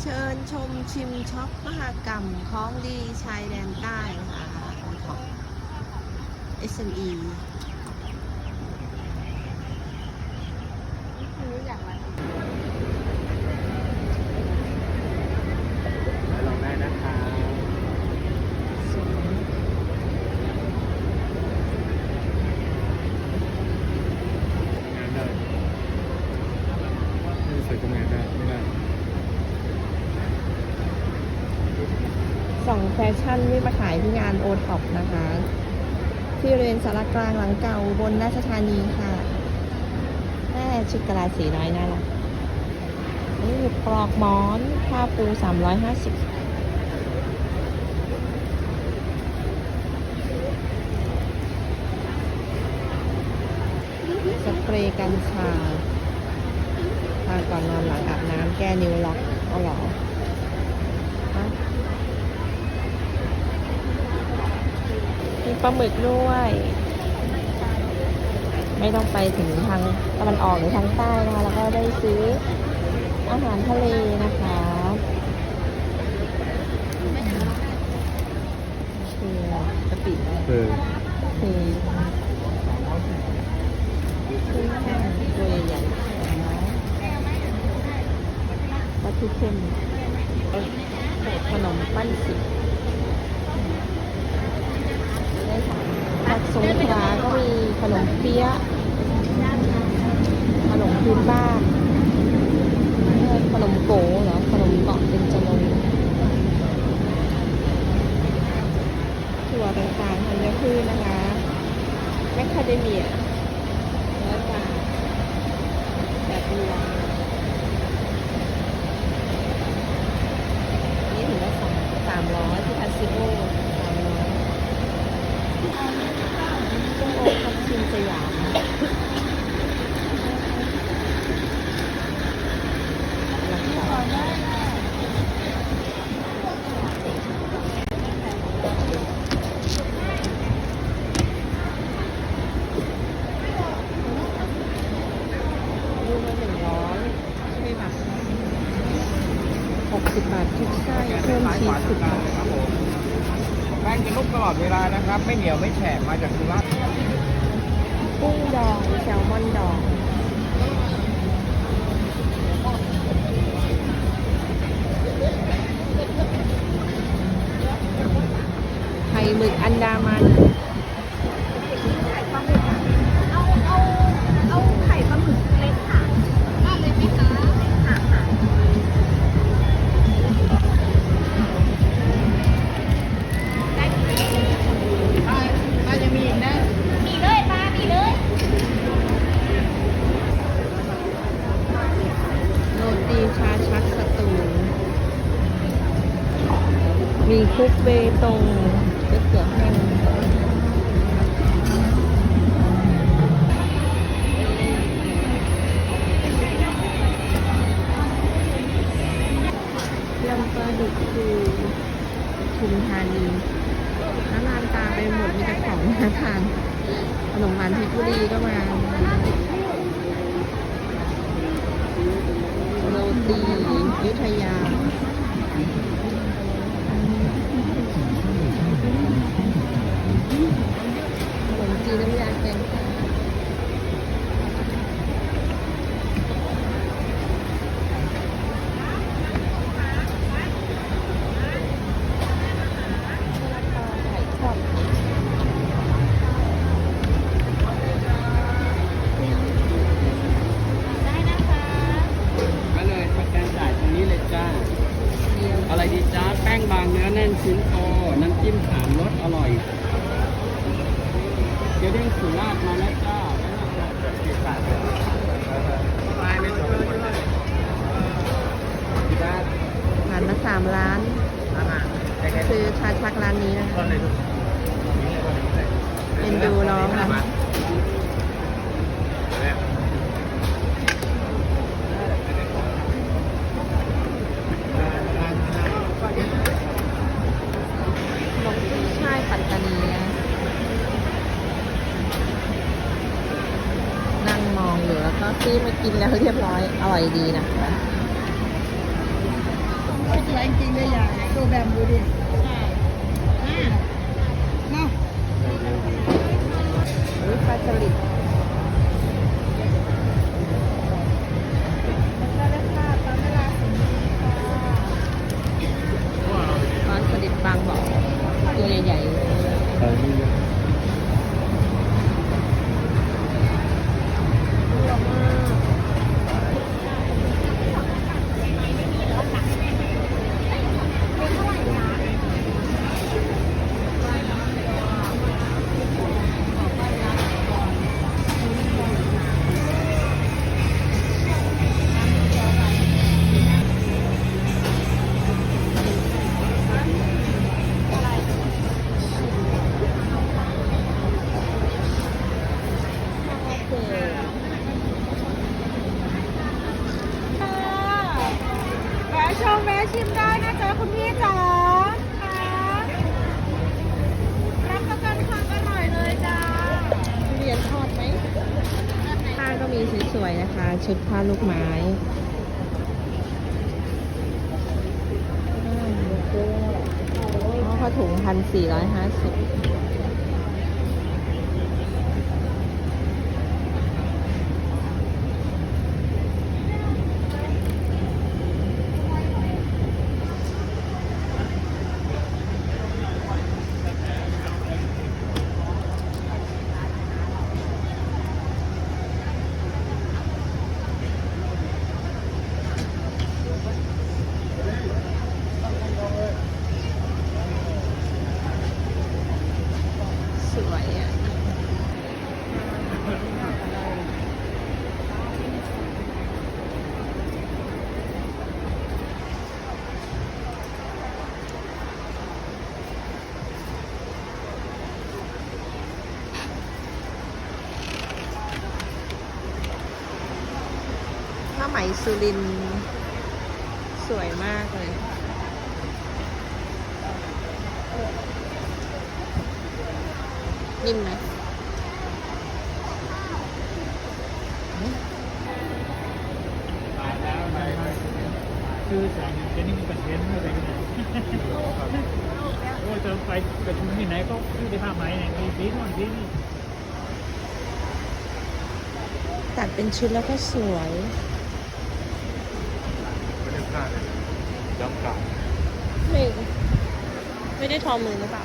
เชิญชมชิมช็อปมหกรรมของดีชายแดนใต้ค่ะของ SME อยากมา ลองได้นะคะ สวย งานได้ไม่ใส่ทำงานได้ไม่ได้ ส่องแฟชั่นที่มาขายที่งานโอท็อปนะคะ ที่บริเวณสารกลางหลังเก่าบนราชธานีค่ะแม่ชุดกะลาสีน้อยน่ารักนี่ปลอกหมอนผ้าปูสามร้อยห้าสิบสเปรย์กัญชาทาก่อนนอนหลังอาบน้ำแก้นิ้วล็อกเอาหรอฮะมี ปลาหมึกด้วย ไม่ต้องไปถึงทางตะวันออกหรือทางใต้นะคะแล้วก็ได้ซื้ออาหารทะเลนะคะคือกะปิเออคือกุ้งแห้งตัวใหญ่ๆนะปลาทูเค็มเอ้ยขนมปั้นสิบได้ค่ะจากสงขลาก็มีข นมเปี๊ยะขนมพื้นบ้านขนมโกเหรอขนมเกาะเป็นจรงค์ถั่วต่างๆธัญพืชนะคะแมคคาเดเมียร้อยบาทแบบรวมนี่ถือว่าสองสามร้อยที่พาซิโอสามร้อยส้มโอทับทิมสยามหลังเก่าลูกละหนึ่งร้อยใช่ไหมหกสิบบาททุกไส้เพิ่มชีสสิบบาท ครับผมแป้งจะนุ่มตลอดเวลานะครับ ไม่เหนียวไม่แฉะมาจากสุราษฎร์กุ้งดองแซลมอนดองไข่หมึกอันดามัน คุกเบตงก๋วยเตี๋ยวแห้งยำปลาดุกคือชุมธานีน้ำลานตาไปหมดมีแต่ของน่าทานขนมหวานเพชรบุรีก็มาโรตียุทธยา เดี๋ยวเด้งสุราษฎร์มาแล้วจ้าไปไม่สวยจ้าผ่านมาสามร้านคือชาชักร้านนี้นะคะเอ็นดูน้องค่ะ ลงกุ้ยช่ายปัตตานีนะนั่ง มองอยู่แล้วก็ซื้อมากินแล้วเรียบร้อย อร่อยดีนะคะสวยจริงเลยอย่างตัวแบบดูดิใช่เนาะปลาสลิด จะชิมได้นะจ๊ะคุณพี่จ๋ารับประกันความอร่อยเลยจ้าทุเรียนทอดไหมผ้าก็มีสวยๆนะคะ ชุดผ้าลูกไม้อ๋อผ้าถุงพันสี่ร้อยห้าสิบ สวยอะ ผ้า ไหมสุรินทร์สวยมากเลย นิ่มไหมคือสายจะนี่มีคอนเทนต์อะไรกันเนี่ยโอ้ยจะไปประชุมที่ไหนก็คือได้ผ้าไหมเนี่ยมีสีนู่นสีนี่ตัดเป็นชุดแล้วก็สวย ไม่ ได้พลาดเลยย้ำกลับไม่ไม่ได้ทอมือหรือเปล่า